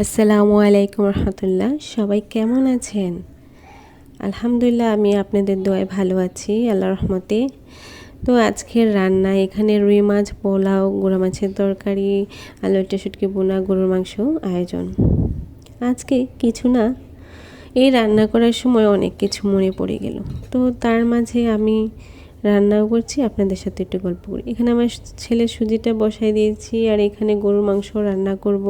আসসালামু আলাইকুম রহমতুল্লাহ। সবাই কেমন আছেন? আলহামদুলিল্লাহ, আমি আপনাদের দোয়ায় ভালো আছি, আল্লাহ রহমতে। তো আজকের রান্না, এখানে রুই মাছ, পোলাও, গুঁড়া মাছের তরকারি আলু শুটকি বোনা গরুর মাংস আয়োজন। আজকে কিছু না, এই রান্না করার সময় অনেক কিছু মনে পড়ে গেল। তো তার মাঝে আমি রান্নাও করছি, আপনাদের সাথে একটু গল্প করি। এখানে আমার ছেলে সুজিটা বসাই দিয়েছি, আর এখানে গরুর মাংস রান্না করব।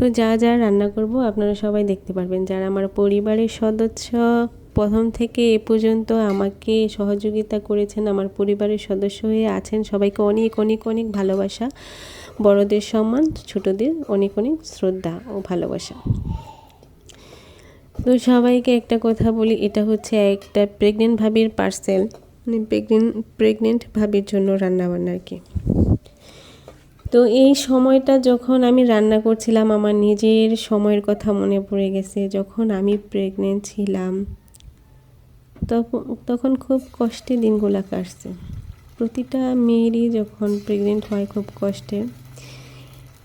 তো যা যা রান্না করব আপনারা সবাই দেখতে পারবেন। যারা আমার পরিবারের সদস্য, প্রথম থেকে এ পর্যন্ত আমাকে সহযোগিতা করেছেন, আমার পরিবারের সদস্য হয়ে আছেন, সবাইকে অনেক অনেক অনেক ভালোবাসা। বড়দের সম্মান, ছোটদের অনেক অনেক শ্রদ্ধা ও ভালোবাসা। তো সবাইকে একটা কথা বলি, এটা হচ্ছে একটা প্রেগনেন্ট ভাবির পার্সেল মানে প্রেগনেন্ট প্রেগনেন্ট ভাবির জন্য রান্নাবান্না আর কি। তো এই সময়টা যখন আমি রান্না করছিলাম, আমার নিজের সময়ের কথা মনে পড়ে গেছে। যখন আমি প্রেগনেন্ট ছিলাম তখন তখন খুব কষ্টে দিনগুলো কাটছে। প্রতিটা মেয়েরই যখন প্রেগনেন্ট হয় খুব কষ্টে।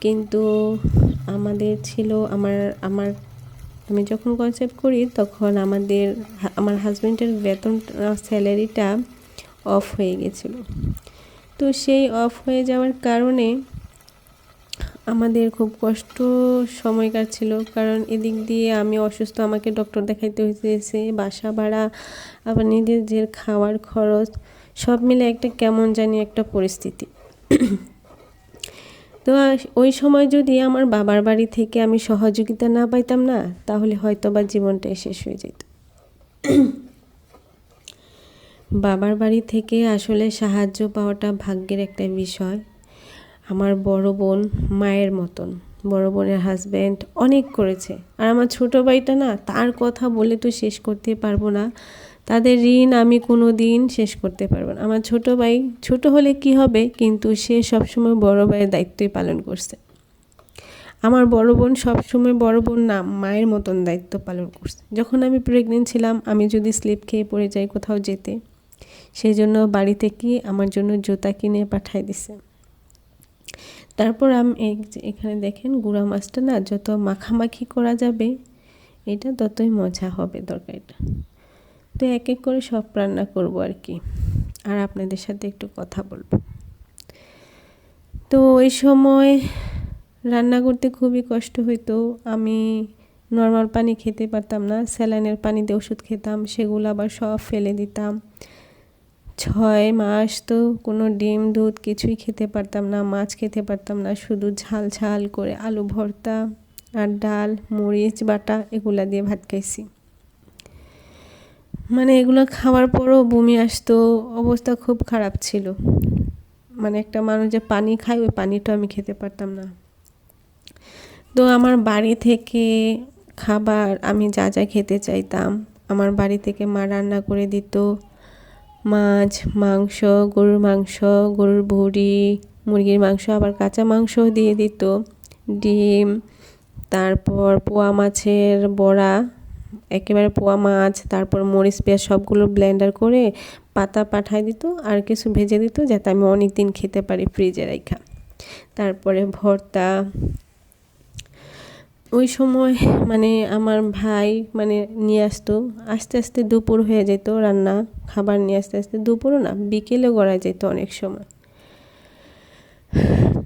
কিন্তু আমাদের ছিল, আমার আমার, আমি যখন কনসেপ্ট করি, তখন আমাদের আমার হাজব্যান্ডের বেতন স্যালারিটা অফ হয়ে গেছিল। তো সেই অফ হয়ে যাওয়ার কারণে আমাদের খুব কষ্ট সময় কাটছিল, কারণ এদিক দিয়ে আমি অসুস্থ, আমাকে ডক্টর দেখাইতে হয়েছে বাসা ভাড়া, আবার নিজেদের খাওয়ার খরচ, সব মিলে একটা কেমন জানি একটা পরিস্থিতি। তো ওই সময় যদি আমার বাবার বাড়ি থেকে আমি সহযোগিতা না পাইতাম না, তাহলে হয়তো বা জীবনটাই শেষ হয়ে যেত। বাবার বাড়ি থেকে আসলে সাহায্য পাওয়াটা ভাগ্যের একটা বিষয়। আমার বড় বোন মায়ের মতন। বড় বোনের হাজব্যান্ড অনেক করেছে। আর আমার ছোট ভাইটা না, তার কথা বলে তো শেষ করতে পারব না। তাদের ঋণ আমি কোনো দিন শেষ করতে পারব না। আমার ছোট ভাই, ছোট হলে কি হবে? কিন্তু সে সবসময় বড় ভাইয়ের দায়িত্বই পালন করছে। আমার বড় বোন সবসময় বড় বোন না, মায়ের মতন দায়িত্ব পালন করছে। যখন আমি প্রেগনেন্ট ছিলাম, আমি যদি স্লিপ খেয়ে পড়ে যাই কোথাও যেতে সেই জন্য বাড়ি থেকে আমার জন্য জুতা কিনে পাঠাই দিছে। তারপর আমি এখানে দেখেন গুঁড়া মাছটা না যত মাখামাখি করা যাবে, এটা ততই মজা হবে তরকারিটা। তো এক এক করে সব রান্না করব আর কি। আর আপনাদের সাথে একটু কথা বলব। তো ওই সময় রান্না করতে খুবই কষ্ট হইতো। আমি নর্মাল পানি খেতে পারতাম না, স্যালাইনের পানিতে ওষুধ খেতাম, সেগুলো আবার সব ফেলে দিতাম। ছয় মাস তো কোনো ডিম, দুধ কিছুই খেতে পারতাম না, মাছ খেতে পারতাম না, শুধু ঝাল ঝাল করে আলু ভর্তা আর ডাল, মরিচ, বাটা এগুলা দিয়ে ভাত খাইছি। মানে এগুলো খাওয়ার পরও বমি আসতো, অবস্থা খুব খারাপ ছিল। মানে একটা মানুষ যে পানি খায়, ওই পানিটা আমি খেতে পারতাম না। তো আমার বাড়ি থেকে খাবার আমি যা যা খেতে চাইতাম, আমার বাড়ি থেকে মা রান্না করে দিত মাছ, মাংস, গরুর মাংস, গরুর ভুড়ি, মুরগির মাংস, আবার কাঁচা মাংস দিয়ে দিত। ডিম, তারপর পোয়া মাছের বড়া, একেবারে পোয়া মাছ, তারপর মরিচ, পেঁয়াজ সবগুলো ব্লেন্ডার করে পাতা পাঠায় দিত আর কিছু ভেজে দিত যাতে আমি অনেক দিন খেতে পারি ফ্রিজে রাখা তারপরে ভর্তা ওই সময় মানে আমার ভাই মানে নিয়ে আসতো। আস্তে আস্তে দুপুর হয়ে যেত রান্না, খাবার নিয়ে আসতে আসতে দুপুরও না, বিকেলে গড়া যেত অনেক সময়।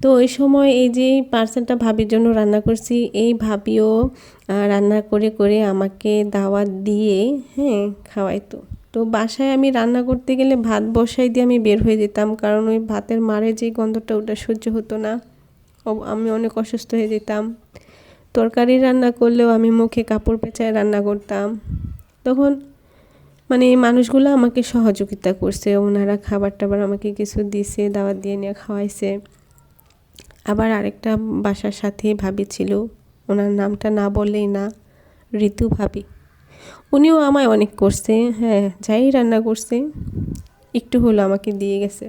তো ওই সময় এই যে পার্সেলটা ভাবির জন্য রান্না করছি, এই ভাবিও রান্না করে করে আমাকে দাওয়াত দিয়ে হ্যাঁ খাওয়াইতো। তো বাসায় আমি রান্না করতে গেলে ভাত বসাই দিয়ে আমি বের হয়ে যেতাম, কারণ ওই ভাতের মারে যে গন্ধটা, ওটা সহ্য হতো না। আমি অনেক অসুস্থ হয়ে যেতাম। তরকারি রান্না করলেও আমি মুখে কাপড় পেঁচায় রান্না করতাম। তখন মানে এই মানুষগুলো আমাকে সহযোগিতা করছে, ওনারা খাবার টাবার আমাকে কিছু দিছে, দাওয়াত দিয়ে নিয়ে খাওয়াইছে। আবার আরেকটা বাসার সাথে ভাবি ছিল, ওনার নামটা না বললেই না, ঋতু ভাবি। উনিও আমায় অনেক করছে হ্যাঁ যাই রান্না করছে, একটু হলো আমাকে দিয়ে গেছে।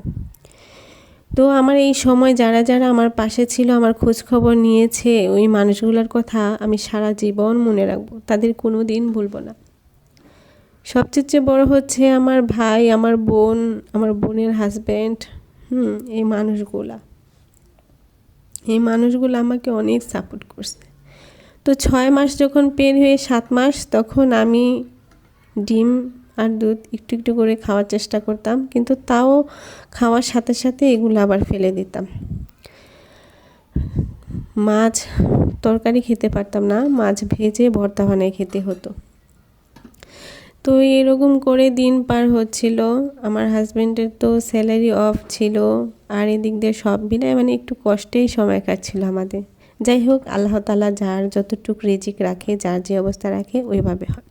তো আমার এই সময় যারা যারা আমার পাশে ছিল, আমার খোঁজ খবর নিয়েছে, ওই মানুষগুলোর কথা আমি সারা জীবন মনে রাখব। তাদের কোনো দিন ভুলবো না। সবচেয়ে বড় হচ্ছে আমার ভাই, আমার বোন, আমার বোনের হাজব্যান্ড হুম, এই মানুষগুলা। এই মানুষগুলো আমাকে অনেক সাপোর্ট করছে। তো ছয় মাস যখন পের হয়ে সাত মাস, তখন আমি ডিম আর দুধ একটু একটু করে খাওয়ার চেষ্টা করতাম, কিন্তু তাও খাওয়ার সাথে সাথে এগুলো আবার ফেলে দিতাম। মাছ তরকারি খেতে পারতাম না, মাছ ভেজে ভর্তা বানিয়ে খেতে হতো। তো এরকম করে দিন পার হচ্ছিল, আমার হাজব্যান্ডের তো স্যালারি অফ ছিল, আর এদিক দিয়ে সব মিলে মানে একটু কষ্টেই সময় কাটছিল আমাদের। যাই হোক, আল্লাহ তালা যার যতটুকু রিজিক রাখে, যার যে অবস্থা রাখে, ওইভাবে হয়।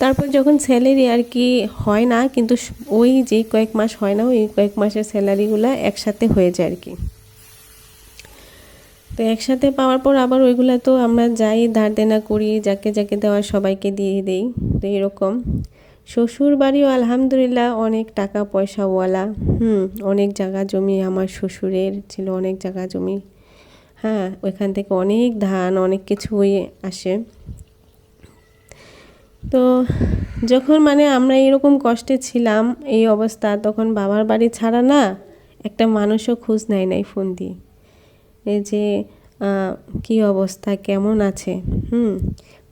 তারপর যখন স্যালারি আর কি হয় না, কিন্তু ওই যে কয়েক মাস হয় না, ওই কয়েক মাসের স্যালারিগুলো একসাথে হয়ে যায় আর কি। তো একসাথে পাওয়ার পর আবার ওইগুলো তো আমরা যাই, ধার দেনা করি, যাকে যাকে দেওয়া সবাইকে দিয়ে দেই, তো এরকম। শ্বশুর বাড়িও আলহামদুলিল্লাহ অনেক টাকা পয়সাওয়ালা, হুম, অনেক জায়গা জমি আমার শ্বশুরের ছিল, অনেক জায়গা জমি। হ্যাঁ ওইখান থেকে অনেক ধান, অনেক কিছুই আসে। তো যখন মানে আমরা এরকম কষ্টে ছিলাম এই অবস্থা, তখন বাবার বাড়ি ছাড়া না একটা মানুষও খোঁজ নেয় নাই ফোন দিয়ে। এই যে কি অবস্থা, কেমন আছে? হুম,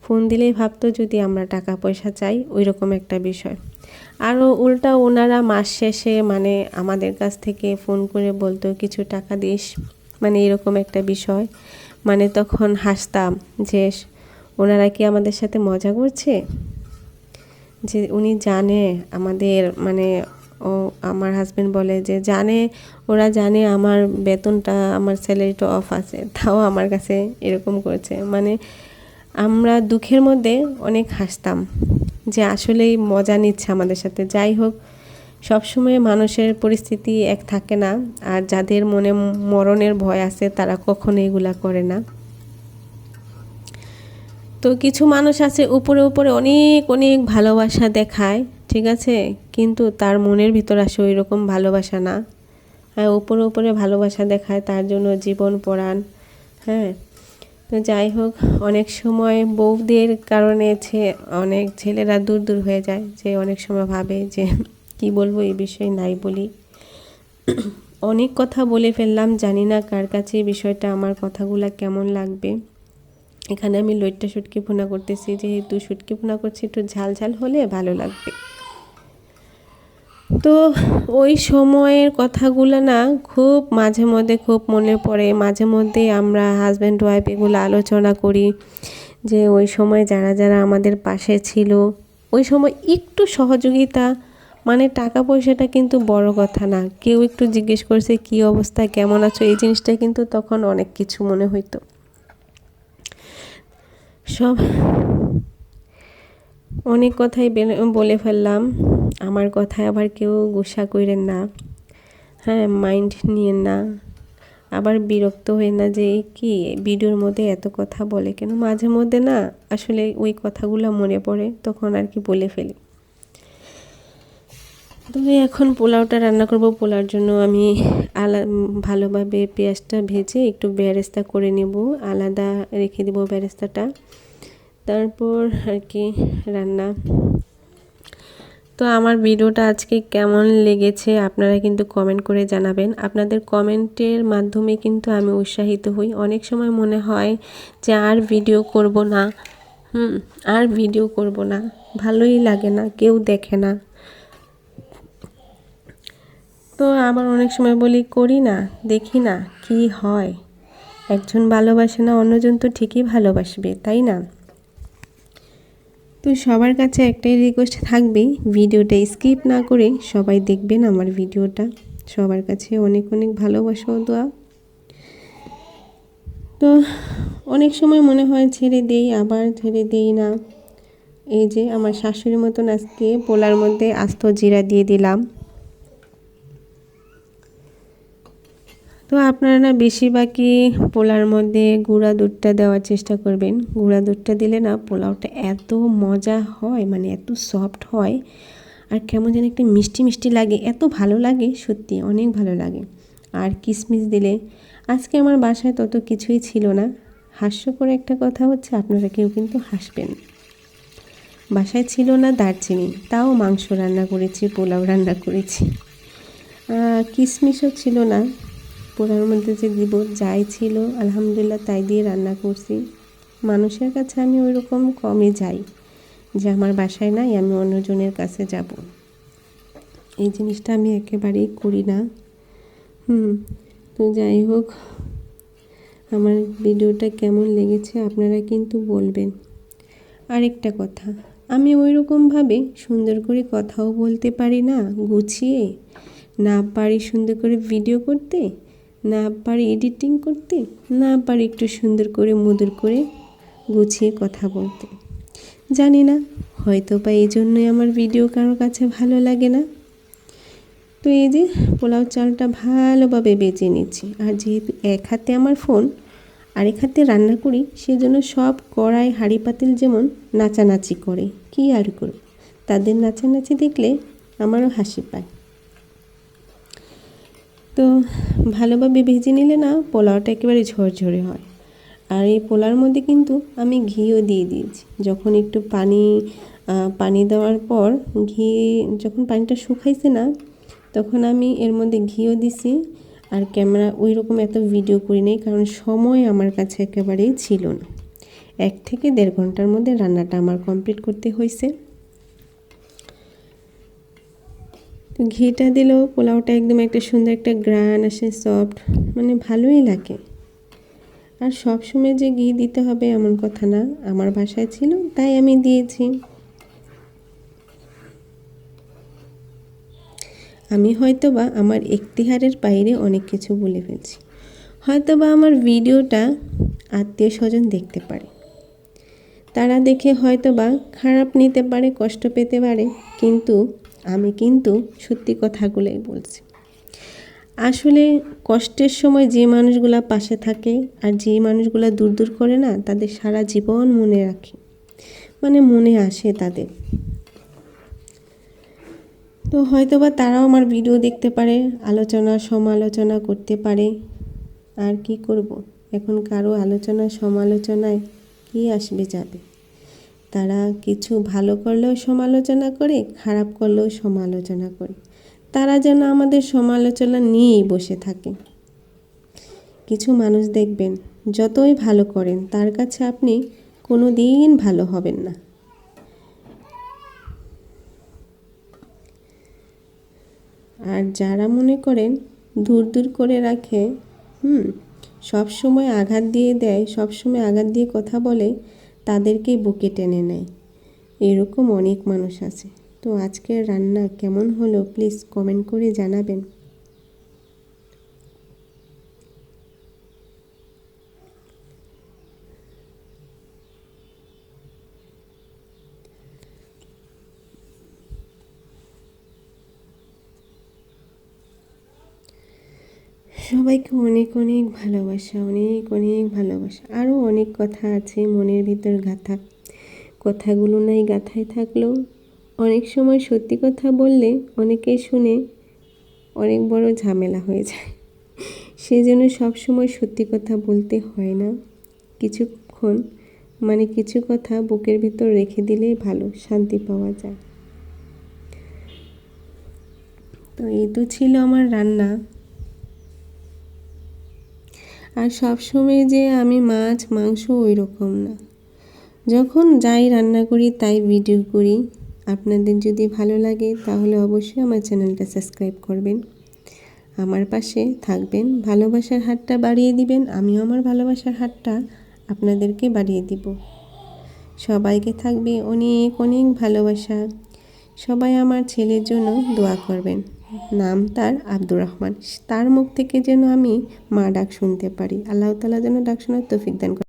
ফোন দিলেই ভাবতো যদি আমরা টাকা পয়সা চাই ওই রকম একটা বিষয়। আরও উল্টা ওনারা মাস শেষে মানে আমাদের কাছ থেকে ফোন করে বলতো, কিছু টাকা দিস। মানে এরকম একটা বিষয়। মানে তখন হাসতাম যে ওনারা কি আমাদের সাথে মজা করছে? যে উনি জানে আমাদের মানে ও আমার হাজব্যান্ড বলে যে জানে, ওরা জানে আমার বেতনটা, আমার স্যালারিটা অফ আছে, তাও আমার কাছে এরকম করেছে। মানে আমরা দুঃখের মধ্যে অনেক হাসতাম যে আসলেই মজা নিচ্ছে আমাদের সাথে। যাই হোক, সবসময় মানুষের পরিস্থিতি এক থাকে না, আর যাদের মনে মরণের ভয় আছে তারা কখনো এগুলা করে না। তো কিছু মানুষ আছে উপরে উপরে অনেক অনেক ভালোবাসা দেখায়, ঠিক আছে? কিন্তু তার মনের ভিতর আসে ওই রকম ভালোবাসা না। হ্যাঁ উপরে উপরে ভালোবাসা দেখায়, তার জন্য জীবন পড়ান হ্যাঁ? তো যাই হোক, অনেক সময় বউদের কারণে অনেক ছেলেরা দূর দূর হয়ে যায়, যে অনেক সময় ভাবে যে কি বলব এই বিষয়ে নাই বলি। অনেক কথা বলে ফেললাম, জানি না কার কাছে বিষয়টা, আমার কথাগুলা কেমন লাগবে। এখানে আমি লইটটা শুটকি ভুনা করতেছি, যেহেতু শুটকি ভুনা করছি, একটু ঝাল ঝাল হলে ভালো লাগবে। তো ওই সময়ের কথাগুলো না খুব মাঝে মধ্যে, খুব মনে পড়ে। মাঝে মধ্যে আমরা হাজব্যান্ড ওয়াইফ এগুলো আলোচনা করি, যে ওই সময় যারা যারা আমাদের পাশে ছিল, ওই সময় একটু সহযোগিতা মানে টাকা পয়সাটা কিন্তু বড় কথা না। কেউ একটু জিজ্ঞেস করছে, কি অবস্থা? কেমন আছো? এই জিনিসটা কিন্তু তখন অনেক কিছু মনে হইতো। সব অনেক কথাই বলে ফেললাম। আমার কথায় আবার কেউ গুসা করেন না। হ্যাঁ মাইন্ড নিয়েন না। আবার বিরক্ত হয়ে না যে, কি ভিডিওর মধ্যে এত কথা বলে কেন? মাঝে মধ্যে না, আসলে ওই কথাগুলো মনে পড়ে, তখন আর কি বলে ফেলি। তবে এখন পোলাওটা রান্না করব। পোলাওর জন্য আমি আলা ভালোভাবে পেঁয়াজটা ভেজে একটু বেরেস্তা করে নেব। আলাদা রেখে দেবো বেরেস্তাটা। তারপর আর কি রান্না। তো আমার ভিডিওটা আজকে কেমন লেগেছে আপনারা কিন্তু কমেন্ট করে জানাবেন। আপনাদের কমেন্টের মাধ্যমে কিন্তু আমি উৎসাহিত হই। অনেক সময় মনে হয় যে আর ভিডিও করব না। হুম, আর ভিডিও করব না। ভালোই লাগে না, কেউ দেখে না। তো আবার অনেক সময় বলি, করি না, দেখি না, কি হয়? একজন ভালোবাসে না, অন্যজন তো ঠিকই ভালোবাসবে, তাই না? তো সবার কাছে একটাই রিকোয়েস্ট থাকবে, ভিডিওটা স্কিপ না করে সবাই দেখবেন আমার ভিডিওটা। সবার কাছে অনেক অনেক ভালোবাসা দোয়া। তো অনেক সময় মনে হয় ছেড়ে দেই, আবার ছেড়ে দেই না। এই যে আমার শাশুড়ির মতন আজকে পোলার মধ্যে আস্ত জিরা দিয়ে দিলাম। তো আপনারা না বেশিরভাগই পোলার মধ্যে গুঁড়া দুধটা দেওয়ার চেষ্টা করবেন। গুঁড়া দুধটা দিলে না পোলাওটা এত মজা হয় মানে এত সফট হয় আর কেমন যেন একটা মিষ্টি মিষ্টি লাগে, এত ভালো লাগে, সত্যি অনেক ভালো লাগে। আর কিশমিশ দিলে আজকে আমার বাসায় তত কিছুই ছিল না। হাস্যকর একটা কথা হচ্ছে আপনারা কেউ কিন্তু হাসবেন। বাসায় ছিল না দারচিনি, তাও মাংস রান্না করেছি, পোলাও রান্না করেছি। কিশমিশও ছিল না। মধ্যে যে দিব যাই ছিল, আলহামদুলিল্লাহ তাই দিয়ে রান্না করছি। মানুষের কাছে আমি ওই রকম কমই যাই যে আমার বাসায় নাই, আমি অন্যজনের কাছে যাব। এই জিনিসটা আমি একেবারেই করি না। হুম, তো যাই হোক, আমার ভিডিওটা কেমন লেগেছে আপনারা কিন্তু বলবেন। আরেকটা কথা, আমি ওই রকমভাবে সুন্দর করে কথাও বলতে পারি না, গুছিয়ে না পারি সুন্দর করে ভিডিও করতে? না পারি এডিটিং করতে, না পারি একটু সুন্দর করে মধুর করে গুছিয়ে কথা বলতে। জানি না, হয়তো বা এই জন্যই আমার ভিডিও কারোর কাছে ভালো লাগে না। তো এই যে পোলাও চালটা ভালোভাবে বেজে নিচ্ছি আর যেহেতু এক হাতে আমার ফোন আরেক হাতে রান্না করি, সেজন্য সব কড়াই, হাঁড়ি পাতিল যেমন নাচানাচি করে, কি আর করব? তাদের নাচানাচি দেখলে আমারও হাসি পায়। তো ভালোভাবে ভেজে নিলে না পোলাওটা একেবারে ঝরঝরে হয়। আর এই পোলার মধ্যে কিন্তু আমি ঘিও দিয়ে দিয়েছি। যখন একটু পানি পানি দেওয়ার পর ঘি যখন পানিটা শুকাইছে না, তখন আমি এর মধ্যে ঘিও দিছি। আর ক্যামেরা ওই রকম এত ভিডিও করি নাই, কারণ সময় আমার কাছে একেবারেই ছিল না। এক থেকে দেড় ঘণ্টার মধ্যে রান্নাটা আমার কমপ্লিট করতে হয়েছে তো ঘিটা দিলেও পোলাওটা একদম একটা সুন্দর একটা গ্রান আসে সফট মানে ভালোই লাগে। আর সব সময় যে ঘি দিতে হবে এমন কথা না, আমার বাসায় ছিল, তাই আমি দিয়েছি। আমি হয়তোবা আমার ইখতিহারের বাইরে অনেক কিছু বলে ফেলছি হয়তোবা আমার ভিডিওটা আত্মীয় স্বজন দেখতে পারে। তারা দেখে হয়তোবা খারাপ নিতে পারে, কষ্ট পেতে পারে, কিন্তু আমি কিন্তু সত্যি কথাগুলোই বলছি। আসলে কষ্টের সময় যে মানুষগুলা পাশে থাকে আর যে মানুষগুলা দূর দূর করে না, তাদের সারা জীবন মনে রাখে। মানে মনে আসে তাদের। তো হয়তো বা তারাও আমার ভিডিও দেখতে পারে, আলোচনা সমালোচনা করতে পারে। আর কি করব? এখন কারও আলোচনা সমালোচনায় কি আসবে যাবে? তারা কিছু ভালো করলেও সমালোচনা করে, খারাপ করলেও সমালোচনা করে। তারা যেন আমাদের সমালোচনা নিয়েই বসে থাকে। কিছু মানুষ দেখবেন, যতই ভালো করেন, তার কাছে আপনি কোনো দিন ভালো হবেন না। আর যারা মনে করেন দূর দূর করে রাখে, হুম সব সময় আঘাত দিয়ে দেয় সব সময় আঘাত দিয়ে কথা বলে তাদেরকেই বুকে টেনে নেয়। এরকম অনেক মানুষ আছে। তো আজকের রান্না কেমন হলো? প্লিজ কমেন্ট করে জানাবেন। সবাইকে অনেক অনেক ভালোবাসা, অনেক অনেক ভালোবাসা। আরও অনেক কথা আছে মনের ভিতর গাথা। কথাগুলো নাই গাথায় থাকলেও অনেক সময় সত্যি কথা বললে অনেকে শুনে অনেক বড় ঝামেলা হয়ে যায়। সেই জন্য সবসময় সত্যি কথা বলতে হয় না। কিছুক্ষণ মানে কিছু কথা বুকের ভিতর রেখে দিলেই ভালো, শান্তি পাওয়া যায়। তো এই তো ছিল আমার রান্না। আর সবসময় যে আমি মাছ, মাংস ওই রকম না। যখন যাই রান্না করি, তাই ভিডিও করি। আপনাদের যদি ভালো লাগে, তাহলে অবশ্যই আমার চ্যানেলটা সাবস্ক্রাইব করবেন। আমার পাশে থাকবেন, ভালোবাসার হাতটা বাড়িয়ে দিবেন, আমিও আমার ভালোবাসার হাতটা আপনাদেরকে বাড়িয়ে দিব। সবাইকে থাকবে অনেক অনেক ভালোবাসা। সবাই আমার ছেলের জন্য দোয়া করবেন। নাম তার আব্দুর রহমান। তার মুখ থেকে যেন আমি মা ডাক শুনতে পারি। আল্লাহ তালা যেন ডাক শোনার তৌফিক দান